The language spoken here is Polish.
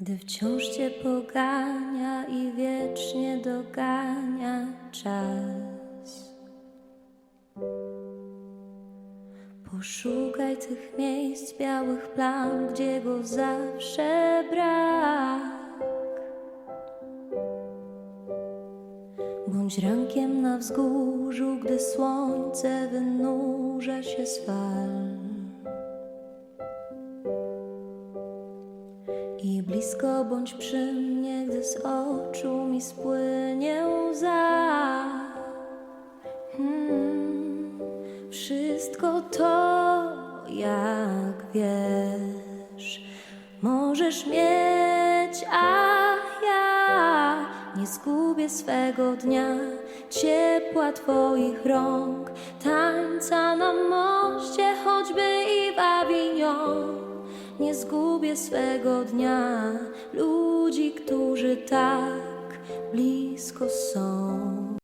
Gdy wciąż cię pogania i wiecznie dogania czas. Poszukaj tych miejsc białych plam, gdzie go zawsze brak. Bądź rankiem na wzgórzu, gdy słońce wynurza się z fal. I blisko bądź przy mnie, gdy z oczu mi spłynie łza. Hmm, wszystko to, jak wiesz, możesz mieć, a ja nie zgubię swego dnia, ciepła Twoich rąk, tańca na moście, choćby i w Avignon. Zgubię swego dnia, ludzi, którzy tak blisko są.